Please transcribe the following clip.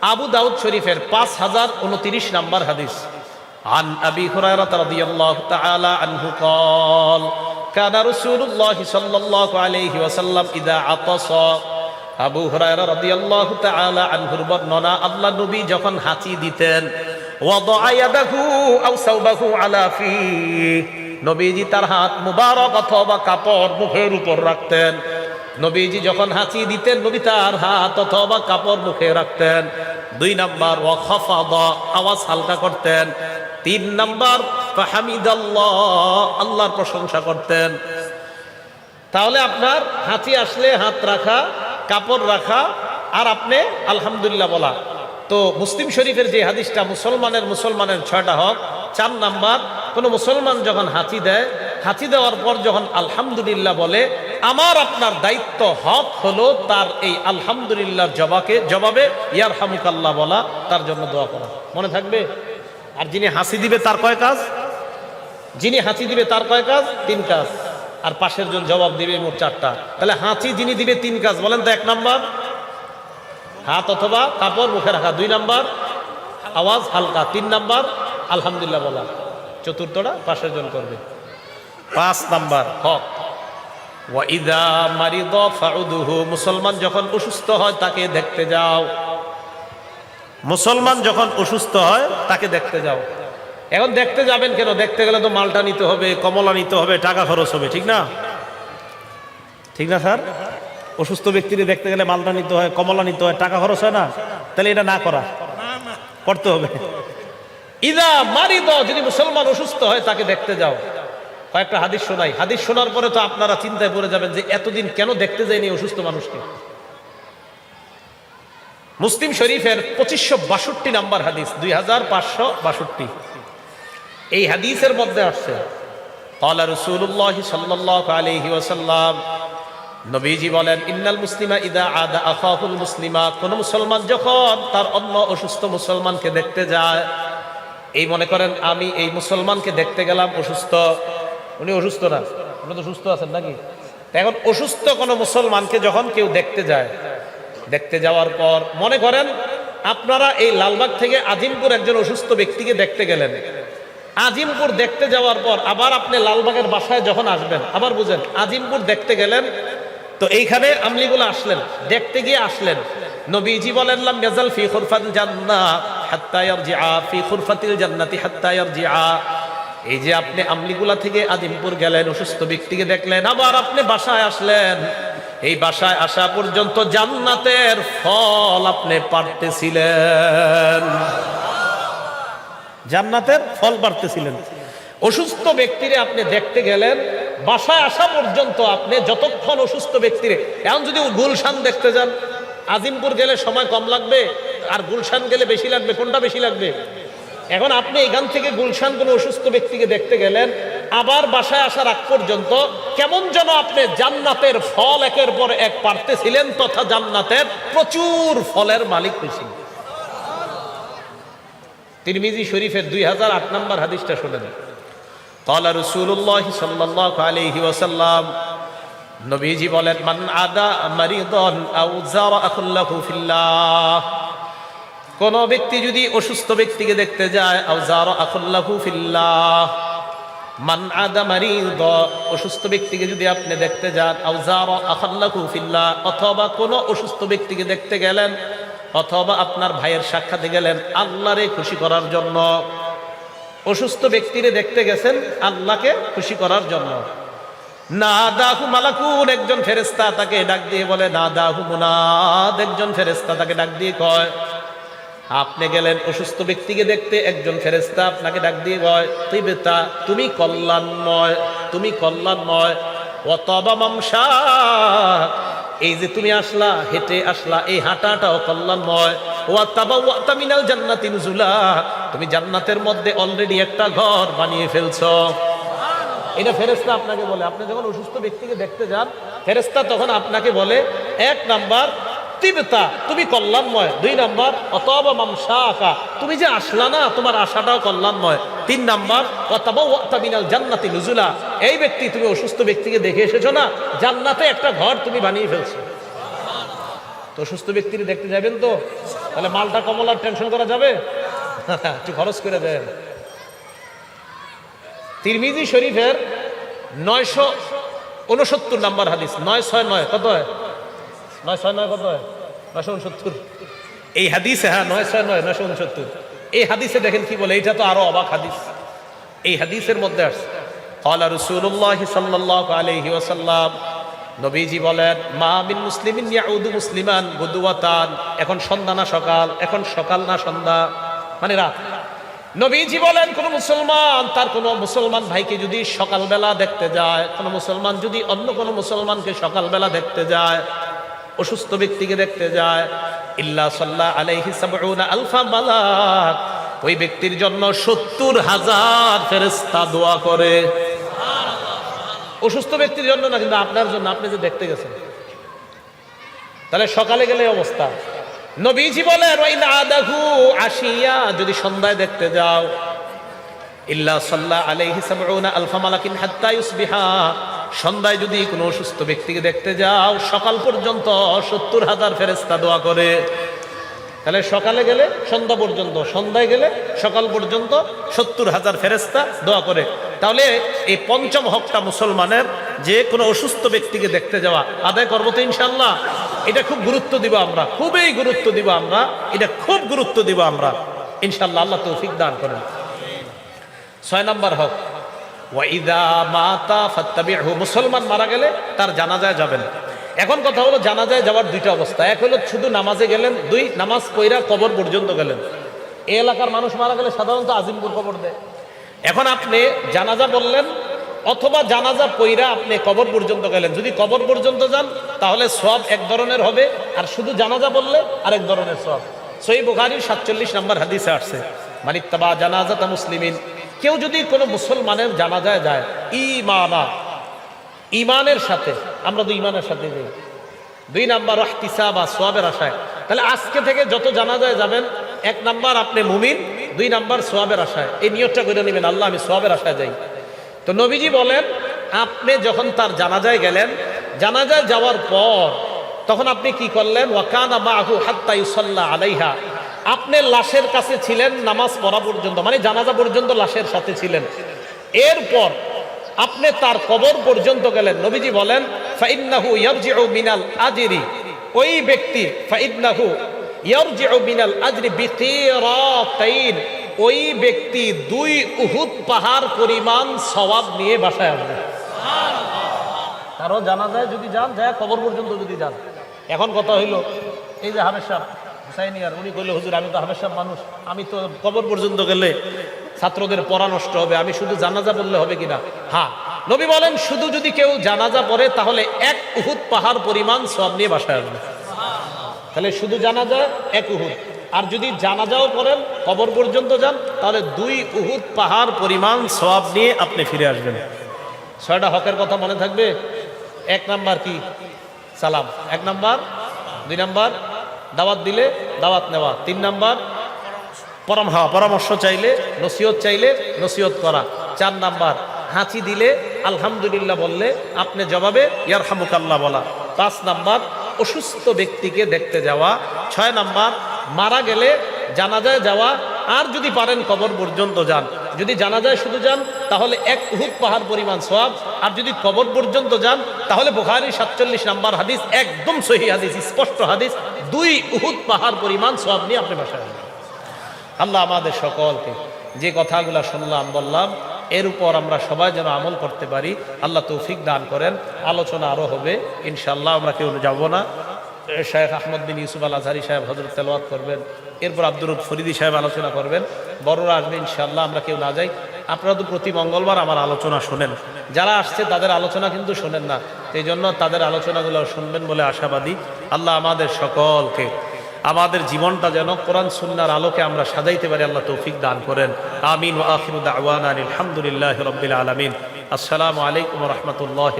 আবু দাউদ শরীফের পাঁচ হাজার উনত্রিশ নম্বর হাদিস عن أبي هريرة رضي الله تعالى عنه قال كان رسول الله صلى الله عليه وسلم إذا عطس আবু হুরায়রা রাদিয়াল্লাহু তাআলা আনহুর বর্ণনা আল্লাহ নবী যখন হাঁচি দিতেন ওয়াদা ইয়াদাহু আও সাওবাহু আলা ফি নবীজি তার হাত মুবারক অথবা কাপড় মুখের উপর রাখতেন নবীজি যখন হাঁচি দিতেন নবী তার হাত অথবা কাপড় মুখে রাখতেন দুই নাম্বার ওয়াখাফাদা আওয়াজ হালকা করতেন। তিন নাম্বার, ফাহামিদাল্লাহ, আল্লাহর প্রশংসা করতেন। তাহলে আপনার হাঁচি আসলে হাত রাখা, কাপড় রাখা, আর আপনি আলহামদুলিল্লাহ বলা। তো মুসলিম শরীফের যে হাদিসটা, মুসলমানের মুসলমানের ছয়টা হক, চার নাম্বার, কোনো মুসলমান যখন হাঁচি দেয়, হাঁচি দেওয়ার পর যখন আলহামদুলিল্লাহ বলে আমার আপনার দায়িত্ব হক হলো তার এই আলহামদুলিল্লাহর জবাকে, জবাবে ইয়ার হামুকাল্লাহ বলা, তার জন্য দোয়া করা। মনে থাকবে? আর যিনি হাসি দিবে তার কয় কাজ? যিনি হাঁচি দিবে তার কয় কাজ? তিন কাজ। আর পাশের জন জবাব দিবে মোট চারটা। তাহলে হাঁচি যিনি দিবে তিন কাজ, বলেন তো এক নাম্বার। হাত অথবা কাপড় মুখে রাখা, দুই নাম্বার। আওয়াজ হালকা, তিন নাম্বার। আলহামদুলিল্লাহ বলা। চতুর্থটা পাশের জন করবে। পাঁচ নাম্বার। হক। ওয়াইদা মারিদ ফাউদুহু, মুসলমান যখন অসুস্থ হয় তাকে দেখতে যাও। মুসলমান যখন অসুস্থ হয় তাকে দেখতে যাও। এখন দেখতে যাবেন কেন? দেখতে গেলে তো মালটা নিতে হবে, কমলা নিতে হবে, টাকা খরচ হবে, ঠিক না? ঠিক না, স্যার? অসুস্থ ব্যক্তিকে দেখতে গেলে মালটা নিতে হয়, কমলা নিতে হয়, টাকা খরচ হয় না? তাহলে এটা না করা। করতে হবে। ইদা মারিদ, যদি মুসলমান অসুস্থ হয় তাকে দেখতে যাও। কয়েকটা হাদিস শোনাই। হাদিস শোনার পরে তো আপনারা চিন্তায় পড়ে যাবেন যে এতদিন কেন দেখতে যায়নি অসুস্থ মানুষকে। মুসলিম শরীফের পঁচিশশো বাষট্টি নাম্বার হাদিস, দুই হাজার পাঁচশো বাষট্টি। এই হাদিসের মধ্যে আসছে কলা রসুল্লাহ সাল্লাহ আলহি ওসাল্লাম নবীজি বলেন, ইন্নাল মুসলিমা ইদা আদা আফাহুল মুসলিমা। কোনো মুসলমান যখন তার অন্য অসুস্থ মুসলমানকে দেখতে যায়, এই মনে করেন, আমি এই মুসলমানকে দেখতে গেলাম অসুস্থ। উনি অসুস্থ না? উনি তো সুস্থ আছেন নাকি? এখন অসুস্থ কোনো মুসলমানকে যখন কেউ দেখতে যায়, দেখতে যাওয়ার পর মনে করেন আপনারা এই লালবাগ থেকে আজিমপুর একজন অসুস্থ ব্যক্তিকে দেখতে গেলেন। আজিমপুর দেখতে যাওয়ার পর আবার আপনি লালবাগের বাসায় যখন আসবেন, আবার বুঝেন, আজিমপুর দেখতে গেলেন, তো এইখানে আমলিগুলো আসলেন, দেখতে গিয়ে আসলেন। নবীজি বলেন, লাম ইয়াজাল ফি ফি খুরফাতিল জান্নাতি হাত্তা ইয়ারজিআ। এই যে আপনি আমলিগুলা থেকে আজিমপুর গেলেন, অসুস্থ ব্যক্তিকে দেখলেন, আবার আপনি বাসায় আসলেন। এই বাসায় আসা পর্যন্ত জান্নাতের ফল আপনি পারতেছিলেন। জান্নাতের ফল পারতেছিলেন। অসুস্থ ব্যক্তিরে আপনি দেখতে গেলেন, বাসায় আসা পর্যন্ত আপনি যতক্ষণ অসুস্থ ব্যক্তিরে, এখন যদি গুলশান দেখতে যান আজিমপুর গেলে সময় কম লাগবে, আর গুলশান গেলে বেশি লাগবে, কোনটা বেশি লাগবে? এখন আপনি এখান থেকে গুলশান কোনো অসুস্থ ব্যক্তিকে দেখতে গেলেন আবার বাসায় আসার আগ পর্যন্ত কেমন যেন আপনি জান্নাতের ফল একের পর এক পারতেছিলেন তথা জান্নাতের প্রচুর ফলের মালিক হয়েছিলেন তিরমিজি শরীফের দুই হাজার আট নম্বর হাদিসটা শোনেন قال رسول الله صلى الله عليه وسلم নবীজি বলেন মান আদা মারিদন আও জারা আকুল্লাহু ফিল্লাহ কোন ব্যক্তি যদি অসুস্থ ব্যক্তিকে দেখতে যায় যদি আপনি দেখতে যান অথবা কোন অসুস্থ ব্যক্তিকে দেখতে গেলেন, অথবা আপনার ভাইয়ের সাক্ষাতে গেলেন, আল্লাহরে খুশি করার জন্য। অসুস্থ ব্যক্তিরে দেখতে গেছেন, আল্লাহকে খুশি করার জন্য। না দাহু মালাকুন, একজন ফেরেস্তা তাকে ডাক দিয়ে বলে না দাহু মুনাদ, একজন ফেরেস্তা তাকে ডাক দিয়ে কয় আপনি গেলেন অসুস্থ ব্যক্তিকে দেখতে, একজন ফেরেস্তা আপনাকে ডাক দিয়ে কয় তুই বেতা তুমি কল্যাণময় তুমি কল্যাণময়, অতবা মামসা এই যে তুমি আসলা, হেঁটে আসলা, এই হাঁটাটাও কল্যাণময় তুমি জান্নাতের মধ্যে অলরেডি একটা ঘর বানিয়ে ফেলছো। এটা ফেরেস্তা আপনাকে বলে, আপনি যখন অসুস্থ ব্যক্তিকে দেখতে যান ফেরেস্তা তখন আপনাকে বলে, এক নাম্বার তিবতা তুমি কল্যাণময়। দুই নাম্বার, অতবা মামসা আঁকা তুমি যে আসলা না, তোমার আশাটাও কল্যাণময়। তিন নাম্বার অতাবিনাল জান্নাতি নুজুলা। এই ব্যক্তি তুমি অসুস্থ ব্যক্তিকে দেখে এসেছ না? জান্নাতে একটা ঘর তুমি বানিয়ে ফেলছো। তো অসুস্থ ব্যক্তিকে দেখতে যাবেন তো? তাহলে মালটা কমলার টেনশন করা যাবে? একটু খরচ করে দেন। তিরমিজি শরীফের নয়শো উনসত্তর নাম্বার হাদিস। নয় ছয় নয়, কত হয়? নয় ছয় নয় কত হয় নয়শো উনসত্তর এই হাদিসে হ্যাঁ নয় ছয় নয় নয়শো উনসত্তর এই হাদিসে দেখেন কি বলে এইটা তো আরো অবাক হাদিস এই হাদিসের মধ্যে আসছে قال رسول الله صلى الله عليه وسلم নবীজি বলেন মা মিন মুসলিমিন ইয়াউদু মুসলিমান গুদুয়াতান এখন সন্ধ্যা না সকাল এখন সকাল না সন্ধ্যা মানে রাত নবীজি বলেন কোন মুসলমান তার কোন মুসলমান ভাইকে যদি সকালবেলা দেখতে যায় কোন মুসলমান যদি অন্য কোন মুসলমানকে সকালবেলা দেখতে যায় অসুস্থ ব্যক্তিকে দেখতে যায়। ইল্লা সাল্লাহ আলাইহি সাবউনা আলফা মালাক। ওই ব্যক্তির জন্য সত্তর হাজার ফেরেস্তা দোয়া করে। অসুস্থ ব্যক্তির জন্য না, কিন্তু আপনার জন্য, আপনি যে দেখতে গেছেন। তাহলে সকালে গেলে অবস্থা। নবীজি আসিয়া যদি সন্ধ্যায় দেখতে যাও। ইল্লা সাল্লাহ আলাইহি ইউসবিহা। সন্ধ্যায় যদি কোনো অসুস্থ ব্যক্তিকে দেখতে যাও, সকাল পর্যন্ত সত্তর হাজার ফেরেস্তা দোয়া করে। তাহলে সকালে গেলে সন্ধ্যা পর্যন্ত, সন্ধ্যায় গেলে সকাল পর্যন্ত সত্তর হাজার ফেরেস্তা দোয়া করে। তাহলে এই পঞ্চম হকটা মুসলমানের যে কোনো অসুস্থ ব্যক্তিকে দেখতে যাওয়া, আদায় করব তো ইনশাল্লাহ এটা খুব গুরুত্ব দিব আমরা, খুবই গুরুত্ব দিব আমরা, এটা খুব গুরুত্ব দিব আমরা। ইনশাল্লাহ আল্লাহ তৌফিক দান করেন। ছয় নম্বর হক। ওয়াইদা মাতা ফাত্তাবিহু মুসলমান মারা গেলে তার জানাজায় যাবেন। এখন কথা হলো জানাজায় যাওয়ার দুইটা অবস্থা। এক হলো শুধু নামাজে গেলেন, দুই নামাজ পইরা কবর পর্যন্ত গেলেন। এই এলাকার মানুষ মারা গেলে সাধারণত আজিমপুর কবর দেয়। এখন আপনি জানাজা বললেন, অথবা জানাজা পইরা আপনি কবর পর্যন্ত গেলেন। যদি কবর পর্যন্ত যান, তাহলে সব এক ধরনের হবে, আর শুধু জানাজা বললে আরেক ধরনের সব সই বুখারির সাতচল্লিশ নম্বর হাদিসে আসছে, মানিত্তাবা জানাজাতা মুসলিমিন কেউ যদি কোনো মুসলমানের জানা যায় যায় ইমানা ইমানের সাথে, আমরা তো ইমানের সাথে যাই। দুই নাম্বার রহতিসা বা সোয়াবের আশায়। তাহলে আজকে থেকে যত জানা যায় যাবেন, এক নাম্বার আপনি মুমিন, দুই নাম্বার সোয়াবের আশায়। এই নিয়তটা করে নেবেন, আল্লাহ আমি সোয়াবের আশায় যাই। তো নবীজি বলেন, আপনি যখন তার জানাজায় গেলেন, জানাজায় যাওয়ার পর তখন আপনি কি করলেন? ওয়াকানা মাহু হাত্তা ইউসাল্লাহ আলাইহা। আপনি লাশের কাছে ছিলেন, নামাজ পড়া পর্যন্ত মানে জানাজা পর্যন্ত লাশের সাথে ছিলেন। এরপর আপনি তার কবর পর্যন্ত গেলেন। নবীজি বলেন, ফাইন্নাহু ইয়ারজিউ মিনাল আজরি। ওই ব্যক্তি, ফাইন্নাহু ইয়ারজিউ মিনাল আজরি বিকিরাতাইন। ওই ব্যক্তি দুই উহুদ পাহাড় পরিমাণ সওয়াব নিয়ে বাসায় আসবে। কারও জানা যায় যদি যান, যায় কবর পর্যন্ত যদি যান। এখন কথা হইল, এই যে হামেশ হুসাইনিয়ার উনি কইলে, হুজুর, আমি তো হামেশ মানুষ। আমি তো কবর পর্যন্ত গেলে ছাত্রদের পড়া নষ্ট হবে। আমি শুধু জানাজা বললে হবে কিনা? হ্যাঁ। নবী বলেন, শুধু যদি কেউ জানাজা পড়ে, তাহলে এক উহুদ পাহাড় পরিমাণ সব নিয়ে বাসায় আসবে। তাহলে শুধু জানাজা, এক উহুদ। আর যদি জানাজাও করেন কবর পর্যন্ত যান, তাহলে দুই উহুদ পাহাড় পরিমাণ সব নিয়ে আপনি ফিরে আসবেন। ছয়টা হকের কথা মনে থাকবে? এক নাম্বার কি? সালাম। এক নাম্বার? দুই নাম্বার? দাওয়াত দিলে দাওয়াত নেওয়া। তিন নাম্বার, পরাম হওয়া পরামর্শ চাইলে, নসিহত চাইলে নসিহত করা। চার নাম্বার, হাঁচি দিলে আলহামদুলিল্লাহ বললে আপনি জবাবে ইয়ার হামুকাল্লাহ বলা। পাঁচ নাম্বার, অসুস্থ ব্যক্তিকে দেখতে যাওয়া। ছয় নাম্বার, মারা গেলে জানাজায় যাওয়া। আর যদি পারেন কবর পর্যন্ত যান। যদি জানাজায় শুধু যান, তাহলে এক উহুদ পাহাড় পরিমাণ সোয়াব আর যদি কবর পর্যন্ত যান, তাহলে বুখারি সাতচল্লিশ নাম্বার হাদিস একদম সহি হাদিস, স্পষ্ট হাদিস। দুই উহুদ পাহাড় পরিমাণ সব নিয়ে আপনি বাসায় আসবেন। আল্লাহ আমাদের সকলকে যে কথাগুলো শুনলাম, বললাম, এর উপর আমরা সবাই যেন আমল করতে পারি, আল্লাহ তৌফিক দান করেন। আলোচনা আরও হবে ইনশাল্লাহ আমরা কেউ যাব না। শেখ আহমদ বিন ইউসুফ আল আজহারি সাহেব হজরত তেলাওয়াত করবেন। এরপর আব্দুর ফরিদি সাহেব আলোচনা করবেন। বড়রা আসবে ইনশাল্লাহ আমরা কেউ না যাই। আপনারা তো প্রতি মঙ্গলবার আমার আলোচনা শোনেন। যারা আসছে তাদের আলোচনা কিন্তু শোনেন না। এই জন্য তাদের আলোচনাগুলো শুনবেন বলে আশাবাদী। আল্লাহ আমাদের সকলকে, আমাদের জীবনটা যেন কোরআন সুন্নার আলোকে আমরা সাজাইতে পারি, আল্লাহ তৌফিক দান করেন। আমিন ও আখির দাওয়ান আলহামদুলিল্লাহ রবিল আলমিন। আসসালামু আলাইকুম রহমতুল্লাহ